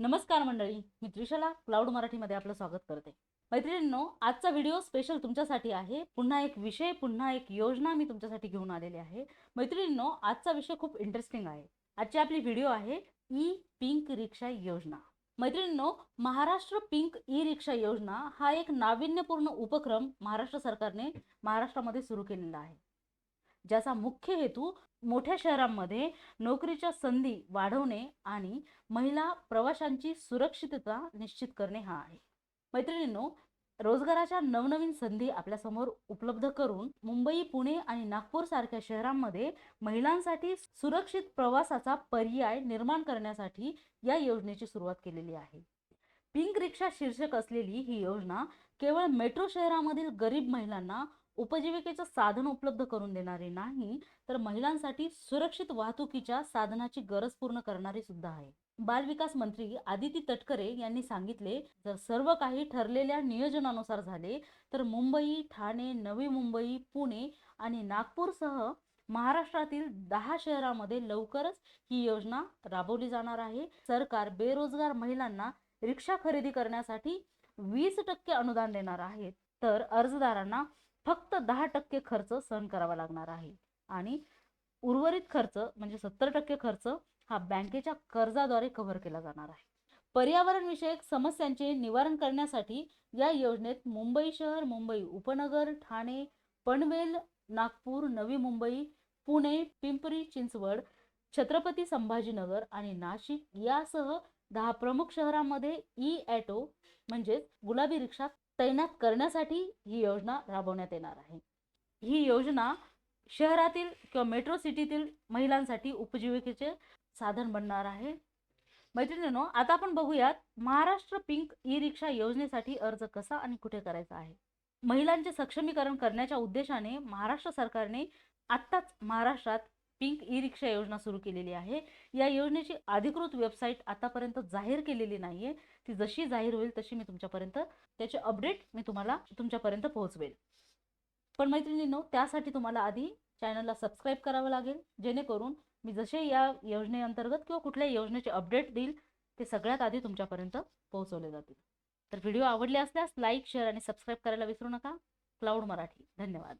नमस्कार मंडळी मी त्रिशला क्लाउड मराठीमध्ये आपलं स्वागत करते. मैत्रिणींनो आजचा व्हिडिओ स्पेशल तुमच्यासाठी आहे. पुन्हा एक विषय पुन्हा एक योजना मी तुमच्यासाठी घेऊन आलेली आहे. मैत्रिणींनो आजचा विषय खूप इंटरेस्टिंग आहे. आजची आपली व्हिडिओ आहे ई पिंक रिक्षा योजना. मैत्रिणींनो महाराष्ट्र पिंक ई रिक्षा योजना हा एक नाविन्यपूर्ण उपक्रम महाराष्ट्र सरकारने महाराष्ट्रामध्ये सुरू केलेला आहे. ज्याचा मुख्य हेतू मोठ्या शहरांमध्ये नोकरीच्या संधी वाढवणे आणि महिला प्रवाशांची सुरक्षितता निश्चित करणे हा आहे. मैत्रिणींनो रोजगाराच्या नवनवीन संधी आपल्यासमोर उपलब्ध करून मुंबई पुणे आणि नागपूर सारख्या शहरांमध्ये महिलांसाठी सुरक्षित प्रवासाचा पर्याय निर्माण करण्यासाठी या योजनेची सुरुवात केलेली आहे. पिंक रिक्षा शीर्षक असलेली ही योजना केवळ मेट्रो शहरामधील गरीब महिलांना उपजीविकेचं साधन उपलब्ध करून देणारी नाही तर महिलांसाठी सुरक्षित वाहतुकीच्या साधनाची गरज पूर्ण करणारी सुद्धा आहे. बालविकास मंत्री आदिती तटकरे यांनी सांगितले जर सर्व काही ठरलेल्या नियोजनानुसार झाले तर मुंबई ठाणे नवी मुंबई पुणे आणि नागपूरसह महाराष्ट्रातील दहा शहरामध्ये लवकरच ही योजना राबवली जाणार आहे. सरकार बेरोजगार महिलांना रिक्षा खरेदी करण्यासाठी वीस टक्के अनुदान देणार आहे. तर अर्जदारांना फक्त दहा टक्के खर्च सहन करावा लागणार आहे. आणि उर्वरित खर्च म्हणजे सत्तर टक्के खर्च हा बँकेच्या कर्जाद्वारे कव्हर केला जाणार आहे. पर्यावरणविषयक समस्यांचे निवारण करण्यासाठी या योजनेत मुंबई शहर मुंबई उपनगर ठाणे पनवेल नागपूर नवी मुंबई पुणे पिंपरी चिंचवड छत्रपती संभाजीनगर आणि नाशिक यासह दहा प्रमुख शहरांमध्ये ई ॲटो म्हणजेच गुलाबी रिक्षा तैनात करण्यासाठी ही योजना राबवण्यात येणार आहे. ही योजना शहरातील किंवा मेट्रो सिटीतील महिलांसाठी उपजीविकेचे साधन बनणार आहे. मैत्रिणींनो आता आपण बघूयात महाराष्ट्र पिंक ई रिक्षा योजनेसाठी अर्ज कसा आणि कुठे करायचा आहे? महिलांचे सक्षमीकरण करण्याच्या उद्देशाने महाराष्ट्र सरकारने आत्ताच महाराष्ट्रात पिंक ई रिक्षा योजना सुरू केलेली आहे. या योजनेची अधिकृत वेबसाईट आतापर्यंत जाहीर केलेली नाहीये. ती जशी जाहीर होईल तशी मी तुमच्यापर्यंत त्याचे अपडेट मी तुम्हाला तुमच्यापर्यंत पोहोचवेल. पण मैत्रिणींनो त्यासाठी तुम्हाला आधी चॅनलला सबस्क्राईब करावं लागेल जेणेकरून मी जसे या योजनेअंतर्गत किंवा कुठल्या योजनेचे अपडेट देईल ते सगळ्यात आधी तुमच्यापर्यंत पोहोचवले जातील. तर व्हिडिओ आवडले असल्यास लाईक शेअर आणि सबस्क्राईब करायला विसरू नका. क्लाउड मराठी. धन्यवाद.